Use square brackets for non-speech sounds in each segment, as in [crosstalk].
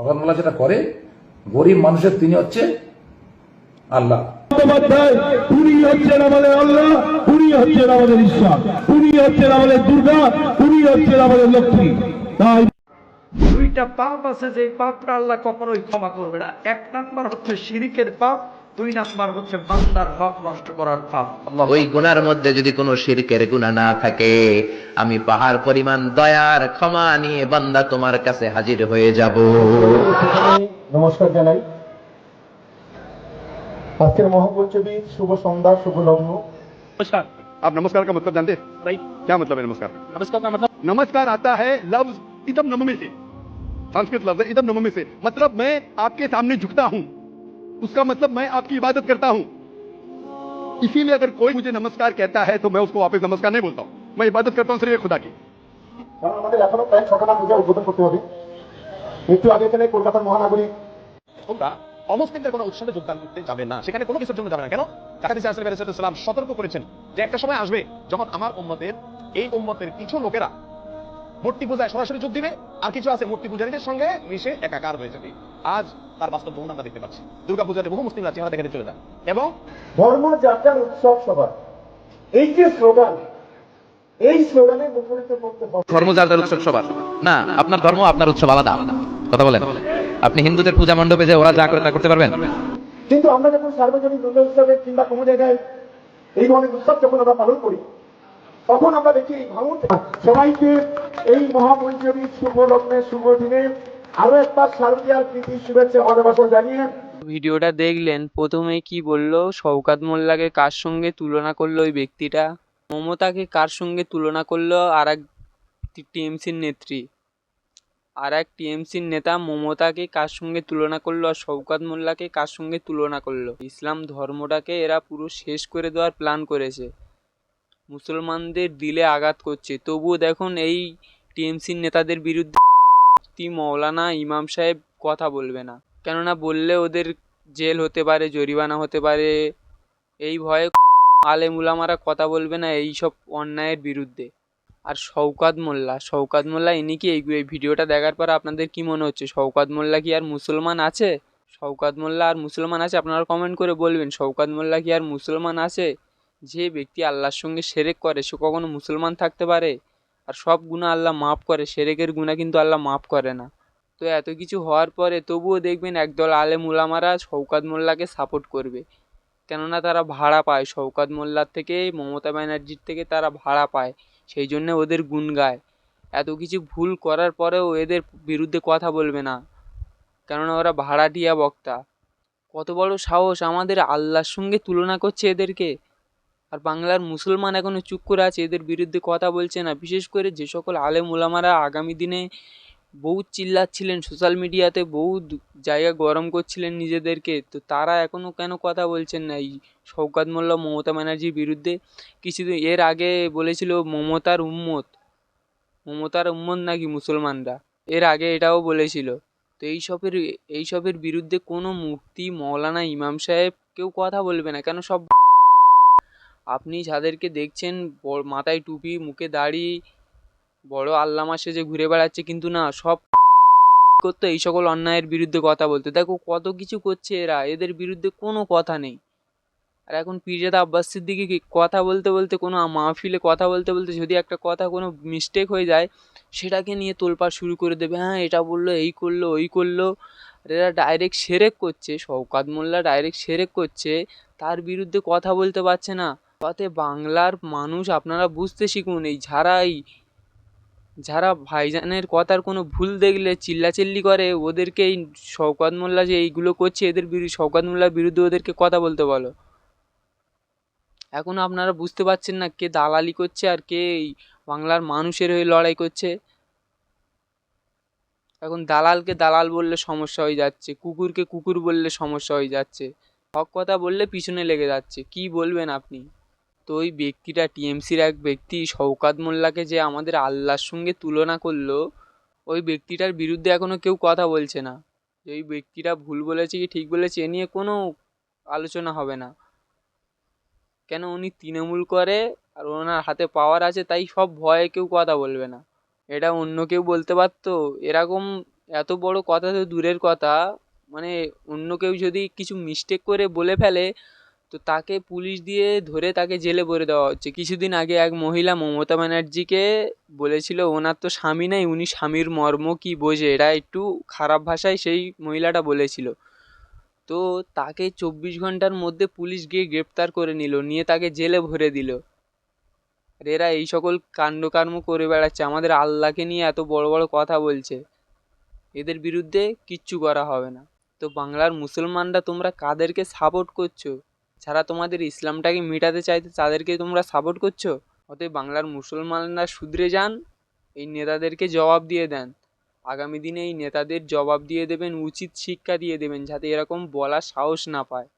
সকালবেলা যেটা করে গরিব মানুষের তিনি হচ্ছে আল্লাহ। উনি হচ্ছেন আমাদের আল্লাহ উনি হচ্ছেন আমাদের ঈশ্বর উনি হচ্ছেন আমাদের দুর্গা উনি হচ্ছেন আমাদের লক্ষ্মী। তাই দুইটা পাপ আছে যে পাপটা আল্লাহ কখনোই ক্ষমা করবে না। এক নাম্বার হচ্ছে শিরিকের পাপ দুই নাম্বার হচ্ছে বান্দার হক নষ্ট করার পাপ আল্লাহ ওই গুনার মধ্যে যদি কোনো শিরকের গুনাহ না থাকে আমি পাহাড় পরিমাণ দয়ার ক্ষমা নিয়ে বান্দা তোমার কাছে হাজির হয়ে যাব নমস্কার জানাই আজকের মহাপঞ্চমী শুভ সন্ধ্যা শুভ লগ্ন नमस्कार आप नमस्कार का मतलब जानते हैं भाई क्या मतलब है नमस्कार नमस्कार का मतलब नमस्कार आता है लफ्ज इदम नममे से संस्कृत लफ्ज है इदम नममे से मतलब मैं आपके सामने झुकता हूँ उसका मतलब मैं आपकी इबादत करता हूँ इसीलिए अगर कोई मुझे नमस्कार कहता है तो मैं उसको वापस नमस्कार नहीं बोलता हूँ मैं इबादत करता हूँ सिर्फ खुदा की কারণ আমাদের এখনো প্রায় ছটা পূজা উদ্বোধন করতে হবে একটু আগে এখানে কলকাতার মহানগরী তোমরা অমুসলিমদের কোনো উৎসবে যোগদান করতে যাবে না সেখানে কোনো কিছুর জন্য যাবে না কেন কাকাদিস আসলে সালাম সতর্ক করেছেন যে একটা সময় আসবে যখন আমার উম্মতের এই উম্মতের কিছু লোকেরা মূর্তি পূজায় সরাসরি যোগ দিবে আর কিছু আছে মূর্তি পূজারীদের সঙ্গে মিশে একাকার হয়ে যাবে আজ তার বাস্তব বহু আমরা দেখতে পাচ্ছি। দুর্গা পূজাতে বহু মুসলিমরা চেহারা দেখে চলে যায় এবং ধর্ম যাত্রার উৎসব সবার। এই যে স্লোগান এই স্লোগানে হবে। ধর্মযাত্রার উৎসব সবার। না আপনার ধর্ম আপনার উৎসব আলাদা। কথা বলেন। আপনি হিন্দুদের পূজা মণ্ডপে যে ওরা যা করে তা করতে পারবেন? কিন্তু আমরা যখন সার্বজনীন দুর্গা উৎসবে কিংবা কোনো জায়গায় এই ধরনের উৎসব যখন আমরা পালন করি তখন আমরা দেখি এই ভাঙন সবাইকে এই মহাপঞ্চমী শুভ লগ্নে শুভ দিনে আরও একবার শারদীয়ার প্রীতি শুভেচ্ছা ভালোবাসা জানিয়ে ভিডিওটা দেখলেন, প্রথমে কি বলল? শওকাত মোল্লাকে কার সঙ্গে তুলনা করল ওই ব্যক্তিটা? মমতাকে কার সঙ্গে তুলনা করল? আর এক টিএমসির নেত্রী। আর এক টিএমসির নেতা মমতাকে কার সঙ্গে তুলনা করল আর শওকাত মোল্লাকে কার সঙ্গে তুলনা করল? ইসলাম ধর্মটাকে এরা পুরো শেষ করে দেওয়ার প্ল্যান করেছে। মুসলমানদের দিলে আঘাত করছে। তবুও দেখুন, এই টিএমসির নেতাদের বিরুদ্ধে মুফতি মৌলানা ইমাম সাহেব কথা বলবে না। কেননা বললে ওদের জেল হতে পারে, জরিমানা হতে পারে। এই ভয়ে আলেমুলামারা কথা বলবে না এই সব অন্যায়ের বিরুদ্ধে। আর শওকাত মোল্লা শওকাত মোল্লা, ইনি কি এই ভিডিওটা দেখার পর আপনাদের কি মনে হচ্ছে? শওকাত মোল্লা কি আর মুসলমান আছে? শওকাত মোল্লা আর মুসলমান আছে? আপনারা কমেন্ট করে বলবেন, শওকাত মোল্লা কি আর মুসলমান আছে? যে ব্যক্তি আল্লাহর সঙ্গে সেরেক করে, সে কখনো মুসলমান থাকতে পারে? আর সব গুণা আল্লাহ মাফ করে, সেরেকের গুণা কিন্তু আল্লাহ মাফ করে না। তো এত কিছু হওয়ার পরে তবুও দেখবেন একদল আলেম উলামারা শওকাত মোল্লাকে সাপোর্ট করবে। কেননা তারা ভাড়া পায়, শওকাত মোল্লার থেকে, মমতা ব্যানার্জির থেকে তারা ভাড়া পায়, সেই জন্য ওদের গুণ গায়। এত কিছু ভুল করার পরেও এদের বিরুদ্ধে কথা বলবে না। কেননা ওরা ভাড়াটিয়া বক্তা। কত বড় সাহস আমাদের আল্লাহর সঙ্গে তুলনা করছে এদেরকে। আর বাংলার মুসলমান এখনও চুপ করে আছে, এদের বিরুদ্ধে কথা বলছে না। বিশেষ করে যে সকল আলেম ওলামারা আগামী দিনে বহুত চিল্লাচ্ছিলেন সোশ্যাল মিডিয়াতে বহু জায়গা গরম করছিলেন নিজেদেরকে। তো তারা এখনও কেন কথা বলছেন না? এই শওকাত মোল্লা, মমতা ব্যানার্জির বিরুদ্ধে কিছুদিন, এর আগে বলেছিল মমতার উম্মত। মমতার উম্মত নাকি মুসলমানরা? এর আগে এটাও বলেছিল। তো এইসবের এইসবের বিরুদ্ধে কোনো মুফতি মৌলানা ইমাম সাহেব কেউ কথা বলবে না। কেন সব আপনি যাদেরকে দেখছেন মাথায় টুপি, মুখে দাড়ি, বড় আল্লামা সেজে ঘুরে বেড়াচ্ছে, কিন্তু না, সব [laughs] করতো এই সকল অন্যায়ের বিরুদ্ধে কথা বলতে। দেখো কত কিছু করছে এরা, এদের বিরুদ্ধে কোনো কথা নেই। আর এখন পিরজাদা আব্বাস সিদ্দিকি কি কথা বলতে বলতে কোনো মাহফিলে কথা বলতে বলতে যদি একটা কথা কোনো মিস্টেক হয়ে যায়, সেটাকে নিয়ে তোলপাড় শুরু করে দেবে। হ্যাঁ এটা বলল, এই করল, ওই করল। এরা ডাইরেক্ট সেরেক করছে, শওকাত মোল্লা ডাইরেক্ট সেরেক করছে, তার বিরুদ্ধে কথা বলতে পারছে না। তাতে বাংলার মানুষ আপনারা বুঝতে শিখুন, এই এই যারা ভাইজানের কথার কোনো ভুল দেখলে চিল্লাচিল্লি করে ওদেরকে এই শওকাত মোল্লা যে এইগুলো করছে, এদের বিরুদ্ধে শওকাত মোল্লার বিরুদ্ধে ওদেরকে কথা বলতে বলো। এখন আপনারা বুঝতে পারছেন না কে দালালি করছে আর কে এই বাংলার মানুষের হয়ে লড়াই করছে। এখন দালালকে দালাল বললে সমস্যা হয়ে যাচ্ছে, কুকুরকে কুকুর বললে সমস্যা হয়ে যাচ্ছে। হক কথা বললে পিছনে লেগে যাচ্ছে, কি বলবেন আপনি? তো ওই ব্যক্তিটা টিএমসির এক ব্যক্তি শওকাত মোল্লাকে যে আমাদের আল্লাহর সঙ্গে তুলনা করল, ওই ব্যক্তিটার বিরুদ্ধে এখনও কেউ কথা বলছে না। যে ওই ব্যক্তিটা ভুল বলেছে কি ঠিক বলেছে, এ নিয়ে কোনো আলোচনা হবে না। কেন উনি তৃণমূল করে আর ওনার হাতে পাওয়ার আছে, তাই সব ভয়ে কেউ কথা বলবে না। এটা অন্য কেউ বলতে পারতো? এরকম এত বড় কথা তো দূরের কথা। মানে অন্য কেউ যদি কিছু মিস্টেক করে বলে ফেলে তো তাকে পুলিশ দিয়ে ধরে তাকে জেলে ভরে দেওয়া হচ্ছে। কিছুদিন আগে এক মহিলা মমতা ব্যানার্জিকে বলেছিল, ওনার তো স্বামী নেই, উনি স্বামীর মর্ম কি বোঝে? এটা একটু খারাপ ভাষায় সেই মহিলাটা বলেছিল। তো তাকে চব্বিশ ঘণ্টার মধ্যে পুলিশ গিয়ে গ্রেপ্তার করে নিল, নিয়ে তাকে জেলে ভরে দিল। আর এরা এই সকল কাণ্ডকর্ম করে বেড়াচ্ছে। আমাদের আল্লাহকে নিয়ে এত বড় বড় কথা বলছে। এদের বিরুদ্ধে কিচ্ছু করা হবে না। তো বাংলার মুসলমানরা তোমরা কাদেরকে সাপোর্ট করছ? যারা তোমাদের ইসলামটাকে মেটাতে চাইতে তাদেরকে তোমরা সাপোর্ট করছ? অতএব বাংলার মুসলমানরা শুধরে যান, এই নেতাদেরকে জবাব দিয়ে দেন। আগামী দিনে এই নেতাদের জবাব দিয়ে দেবেন, উচিত শিক্ষা দিয়ে দেবেন, যাতে এরকম বলার সাহস না পায়।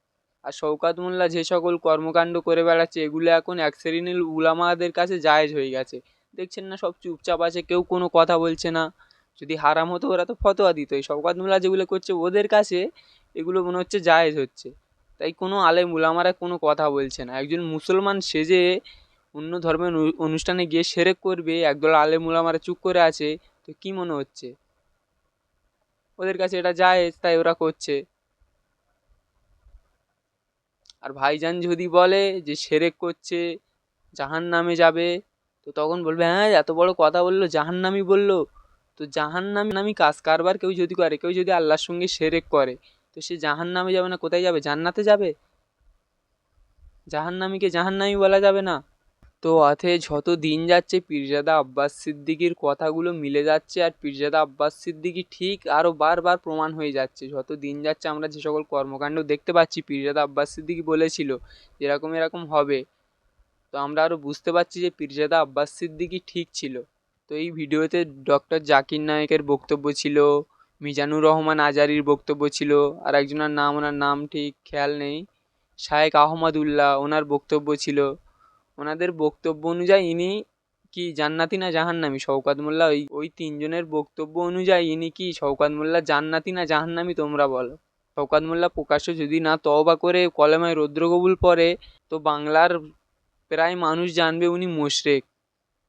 আর শওকাত মোল্লা যে সকল কর্মকাণ্ড করে বেড়াচ্ছে, এগুলো এখন এক শ্রেণির উলামাদের কাছে জায়েজ হয়ে গেছে। দেখছেন না, সব চুপচাপ আছে, কেউ কোনো কথা বলছে না। যদি হারাম হতো, ওরা তো ফতোয়া দিত এই শওকাত মোল্লা যেগুলো করছে, ওদের কাছে এগুলো মনে হচ্ছে জায়েজ হচ্ছে। তাই কোনো আলেম উলামারা কোনো কথা বলছে না। একজন মুসলমান সেজে অন্য ধর্মের অনুষ্ঠানে গিয়ে সেরেক করবে, একদল আলেম উলামারা চুপ করে আছে, তো কি মনে হচ্ছে? ওদের কাছে এটা জায়েজ, তাই ওরা করছে। আর ভাইজান যদি বলে যে সেরেক করছে জাহান নামে যাবে, তো তখন বলবে হ্যাঁ এত বড় কথা বলল জাহান নামি বলল। তো জাহান নামি নামি কাজ কারবার কেউ যদি করে, কেউ যদি আল্লাহর সঙ্গে সেরেক করে তো সে জাহান নামে যাবে না, কোথায় যাবে? জান্নাতে যাবে? জাহান নামীকে জাহান নামি বলা যাবে না। তো অথে যত দিন যাচ্ছে, পীরজাদা আব্বাস সিদ্দিকির কথাগুলো মিলে যাচ্ছে আর পীরজাদা আব্বাস সিদ্দিকি ঠিক আরও বারবার প্রমাণ হয়ে যাচ্ছে। যত দিন যাচ্ছে, আমরা যে সকল কর্মকাণ্ড দেখতে পাচ্ছি, পীরজাদা আব্বাস সিদ্দিকি বলেছিল এরকম এরকম হবে। তো আমরা আরও বুঝতে পারছি যে পীরজাদা আব্বাস সিদ্দিকি ঠিক ছিল। তো এই ভিডিওতে ডক্টর জাকির নায়েকের বক্তব্য ছিল মিজানুর রহমান আজারির বক্তব্য ছিল, আর একজনের নাম, ওনার নাম ঠিক খেয়াল নেই। শায়েক আহমদুল্লাহ ওনার বক্তব্য ছিল, ওনাদের বক্তব্য অনুযায়ী ইনি কি জান্নাতি না জাহান্নামি? শওকাত মোল্লা, ওই ওই তিনজনের বক্তব্য অনুযায়ী ইনি কি শওকাত মোল্লা জান্নাতি না জাহান্নামি তোমরা বলো? শওকাত মোল্লা প্রকাশ্য, যদি না তওবা করে কলেমায় রৌদ্রকবুল পড়ে, তো বাংলার প্রায় মানুষ জানবে উনি মোশরেক।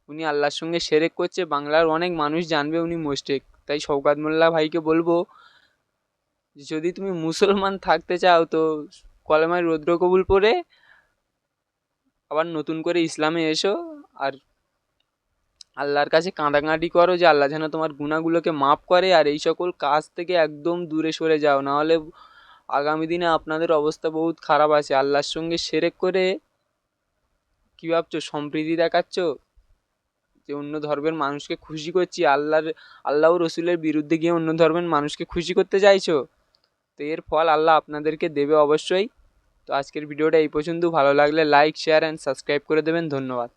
উনি আল্লাহর সঙ্গে সেরেক করছে, বাংলার অনেক মানুষ জানবে উনি মোশরেক। তাই শওকাত মোল্লা ভাইকে বলব, যদি তুমি মুসলমান থাকতে চাও তো কলেমায় রৌদ্র কবুল পড়ে আবার নতুন করে ইসলামে এসো আর আল্লাহর কাছে কাঁদাকাঁটি করো যে আল্লাহ যেন তোমার গুণাগুলোকে মাফ করে আর এই সকল কাজ থেকে একদম দূরে সরে যাও। নাহলে আগামী দিনে আপনাদের অবস্থা বহুত খারাপ আছে। আল্লাহর সঙ্গে সেরেক করে কী ভাবছ? সম্প্রীতি দেখাচ্ছ? যে অন্য ধর্মের মানুষকে খুশি করছি, আল্লাহর আল্লাহ রসুলের বিরুদ্ধে গিয়ে অন্য ধর্মের মানুষকে খুশি করতে চাইছো? তো এর ফল আল্লাহ আপনাদেরকে দেবে অবশ্যই। তো আজকের ভিডিওটা এই পর্যন্ত। ভালো লাগলে লাইক শেয়ার অ্যান্ড সাবস্ক্রাইব করে দেবেন। ধন্যবাদ।